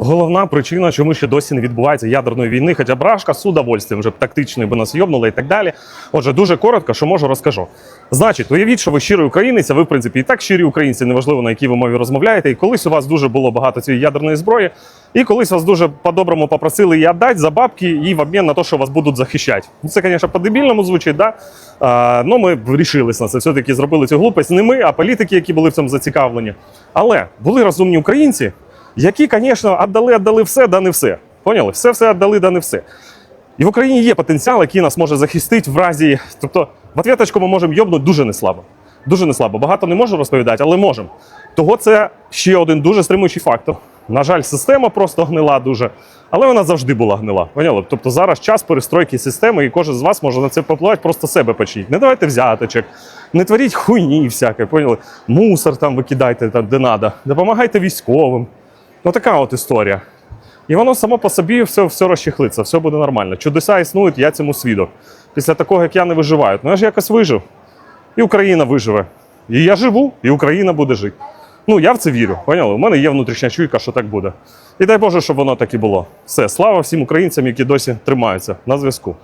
головна причина, чому ще досі не відбувається ядерної війни, хоча брашка з удовольствием вже б тактичною би нас йобнула і так далі. Отже, дуже коротко, що можу, розкажу. Значить, уявіть, що ви щирий українець, а ви, в принципі, і так щирі українці, неважливо на якій ви мові розмовляєте. І колись у вас дуже було багато цієї ядерної зброї, і колись вас дуже по-доброму попросили її віддати за бабки і в обмін на те, що вас будуть захищати. Ну, Це, звісно, по-дебільному звучить, да? А, ну, ми вирішились на це. Все-таки зробили цю глупость. Не ми, а політики, які були в цьому зацікавлені. Але були розумні українці, які, звісно, віддали, віддали все, да не все. Поняли? Все, все віддали, да не все. І в Україні є потенціал, який нас може захистити в разі. Тобто, в ответочку ми можемо йобнути дуже неслабо. Дуже неслабо. Багато не можу розповідати, але можемо. Того це ще один дуже стримуючий фактор. На жаль, система просто гнила дуже, але вона завжди була гнила. Поняли? Тобто зараз час перестройки системи, і кожен з вас може на це попливати, просто себе почніть. Не давайте взяточок, не творіть хуйні всяке, поняли? Мусор там викидайте там, де треба. Допомагайте військовим. Ну така от історія. І воно само по собі все, все розчехлиться, все буде нормально. Чудеса існують, я цьому свідок. Після такого, як я не виживаю. Ну я ж якось вижив. І Україна виживе. І я живу, і Україна буде жити. Ну, я в це вірю. Поняли? У мене є внутрішня чуйка, що так буде. І дай Боже, щоб воно так і було. Все, слава всім українцям, які досі тримаються на зв'язку.